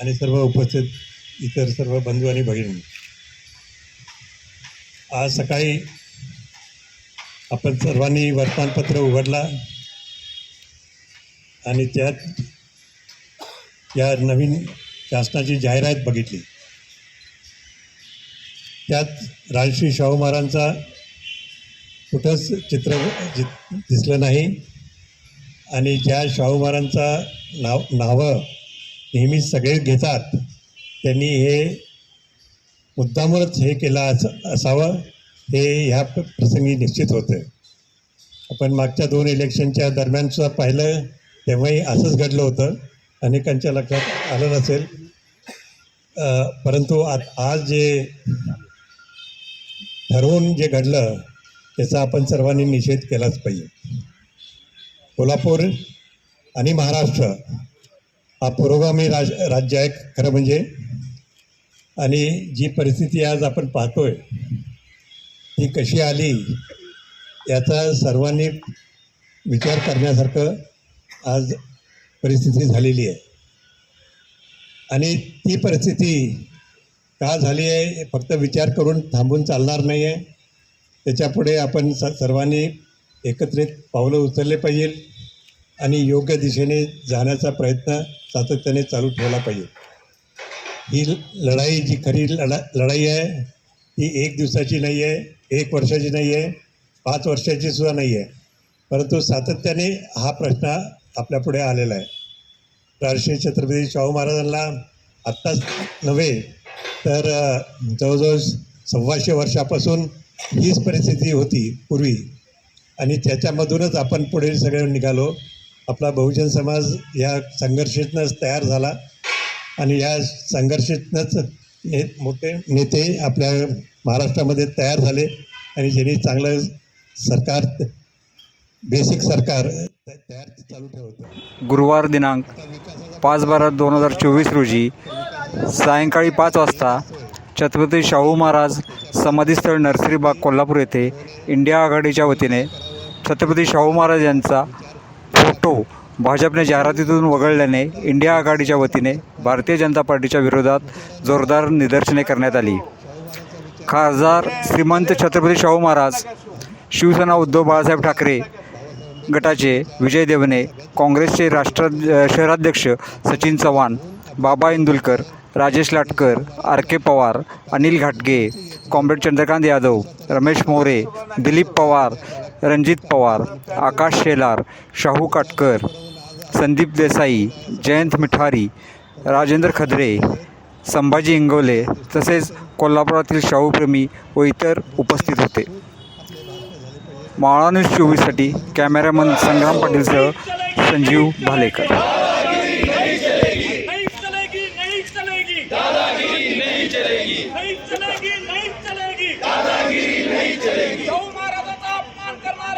आणि सर्व उपस्थित इतर सर्व बंधू आणि भगिनी. आज सकाळी आपण सर्वांनी वर्तमानपत्र उघडला आणि त्यात या नवीन शासनाची जाहिरात बघितली. त्यात राजश्री शाहू महाराजांचा कुठंच चित्र दिसलं नाही आणि ज्या शाहू महाराजांचा नाव नावं नेहमी सगळे घेतात. त्यांनी हे मुद्दामूनच हे केलं अस असावं हे ह्या प्रसंगी निश्चित होतं. आपण मागच्या दोन इलेक्शनच्या दरम्यानसुद्धा पाहिलं तेव्हाही असंच घडलं होतं. अनेकांच्या लक्षात आलं नसेल. परंतु आ आज जे ठरवून जे घडलं त्याचा आपण सर्वांनी निषेध केलाच पाहिजे. कोल्हापूर आणि महाराष्ट्र हा पुरोगामी राज राज्य आहे खरं म्हणजे. आणि जी परिस्थिती आज आपण पाहतोय ती कशी आली याचा सर्वांनी विचार करण्यासारखं आज परिस्थिती झालेली आहे. आणि ती परिस्थिती का झाली आहे फक्त विचार करून थांबून चालणार नाही आहे. त्याच्यापुढे आपण स सर्वांनी एकत्रित पावलं उचलले पाहिजे आणि योग्य दिशेने जाण्याचा प्रयत्न सातत्याने चालू ठेवला पाहिजे. ही लढाई जी खरी लढा लढाई आहे ही एक दिवसाची नाही आहे एक वर्षाची नाही आहे पाच वर्षाची सुद्धा नाही आहे परंतु सातत्याने हा प्रश्न आपल्यापुढे आलेला आहे. राजश्री छत्रपती शाहू महाराजांना आत्ताच नव्हे तर जवळजवळ सव्वाशे वर्षापासून हीच परिस्थिती होती पूर्वी. आणि त्याच्यामधूनच आपण पुढे सगळे निघालो. आपला बहुजन समाज या संघर्षातनंच तयार झाला. आणि या संघर्षातनंच ने मोठे नेते आपल्या महाराष्ट्रामध्ये तयार झाले. आणि ज्यांनी चांगलं सरकार बेसिक सरकार तयार चालू ठेवतं गुरुवार दिनांक पाच बारा दोन हजार चोवीस रोजी सायंकाळी पाच वाजता छत्रपती शाहू महाराज समाधीस्थळ नर्सरीबाग कोल्हापूर येथे इंडिया आघाडीच्या वतीने छत्रपती शाहू महाराज यांचा फोटो भाजपने जाहिरातीतून वगळल्याने इंडिया आघाडीच्या वतीने भारतीय जनता पार्टीच्या विरोधात जोरदार निदर्शने करण्यात आली. खासदार श्रीमंत छत्रपती शाहू महाराज शिवसेना उद्धव बाळासाहेब ठाकरे गटाचे विजय देवने काँग्रेसचे राष्ट्र शहराध्यक्ष सचिन चव्हाण बाबा इंदुलकर राजेश लाटकर आर के पवार अनिल घाटगे कॉम्रेड चंद्रकांत यादव रमेश मोरे दिलीप पवार रणजित पवार आकाश शेलार शाहू काटकर संदीप देसाई जयंत मिठारी राजेंद्र खदरे संभाजी इंगोले तसेच कोल्हापुरातील शाहूप्रेमी व इतर उपस्थित होते. माळा न्यूज चोवीससाठी कॅमेरामन संग्राम पाटीलसह संजीव भालेकर.